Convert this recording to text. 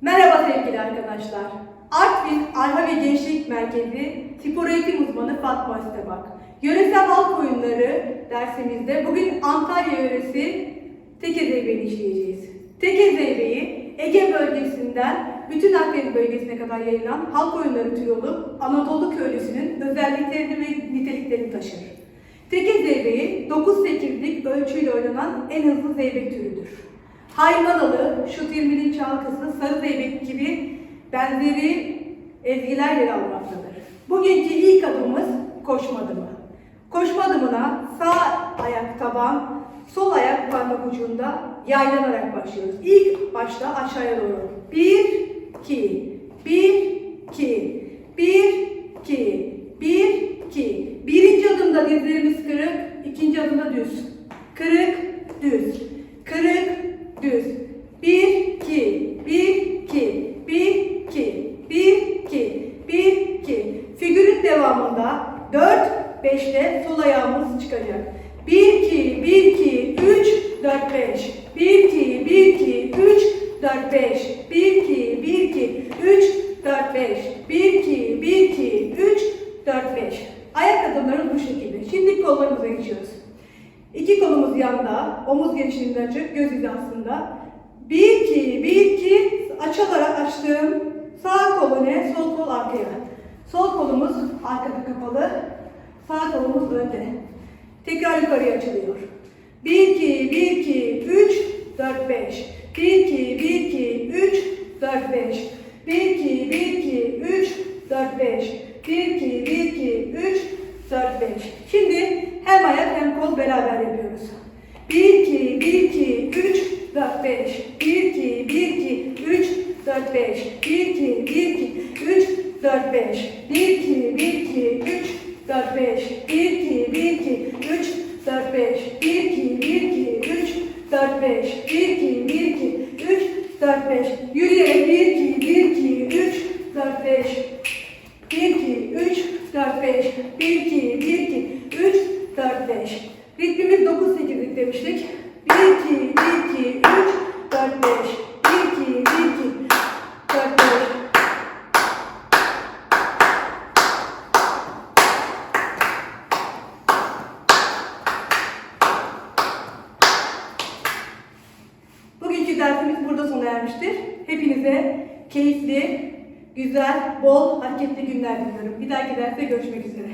Merhaba sevgili arkadaşlar. Artvin Arha ve Gençlik Merkezi spor eğitim uzmanı Fatma Öztebak. Yöresel halk oyunları dersimizde bugün Antalya yöresi Tekezeybe'yi işleyeceğiz. Tekezeybe'yi Ege bölgesinden bütün Akdeniz bölgesine kadar yayılan halk oyunları türü olup Anadolu köylüsünün özelliklerini ve niteliklerini taşır. Tekezeybe'yi 9-8'lik ölçüyle oynanan en hızlı zeybek türüdür. Haymanalı, şut 20'nin çalkısı, sarı zeybek gibi benzeri ezgiler yer almaktadır. Bugünkü ilk adımımız koşma adımı. Koşma adımına sağ ayak taban, sol ayak parmak ucunda yaylanarak başlıyoruz. İlk başta aşağıya doğru. 1, 2, 1, 2, 1, 2, 1, 2. Birinci adımda dizlerimiz kırık, ikinci adımda düz. Kırık, düz. Kırık, düz. 1, 2, 1, 2, 1, 2, 1, 2, 1, 2. Figürün devamında 4, 5'te sol ayağımız çıkacak. 1, 2, 1, 2, 3, 4, 5. 1, 2, 1, 2, 3, 4, 5. 1, 2, 1, 2, 3, 4, 5. 1, 2, 1, 2, 3, 4, 5. Ayak adımları bu şekilde. Şimdi kollarımıza geçiyoruz. İki kolumuz yanda, omuz genişliğinde açık, göz hizasında. 1, 2, 1, 2, açılarak açtığım sağ kol öne, sol kol arkaya. Sol kolumuz arkada kapalı, sağ kolumuz önde. Tekrar yukarıya açılıyor. 1, 2, 1, 2, 3, 4, 5. 1, 2, 1, 2, 3, 4, 5. 1, 2, 1, 2, 3, 4, 5. 1, 2, 1, 2, 3, 4, 5. Şimdi hem ayak hem kol beraber yapıyoruz. 1, 2, 1, 2, 3, 4, 5. 1, 2, 1, 2, 3, 4, 5. 1, 2, 1, 2, 3, 4, 5. 1, 2, 1, 2, 3, 4, 5. 1, 2, 1, 2, 3, 4, 5. 1, 2, 1, 2, 3, 4, 5. 1, 2, 1, 2, 3, 4, 5. Yürüyerek 1, 2, 1, 2, 3, 4, 5. 1, 2, 3, 4, 5. 1, 2, 1, 2, 3, 4, 5. Ritmimiz 9-8'lik demiştik. 1, 2, 1, 2, 3, 4, 5. 1, 2, 1, 2, 4, 5. Dersimiz burada sona ermiştir. Hepinize keyifli, güzel, bol, hareketli günler diliyorum. Bir dahaki derste görüşmek üzere.